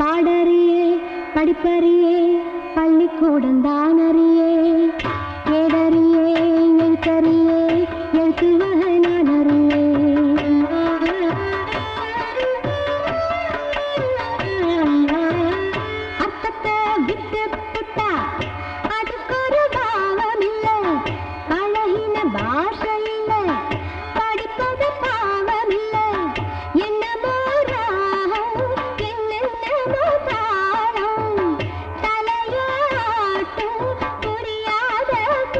பாடறியே படிப்பறியே பள்ளிக்கூடம் தான்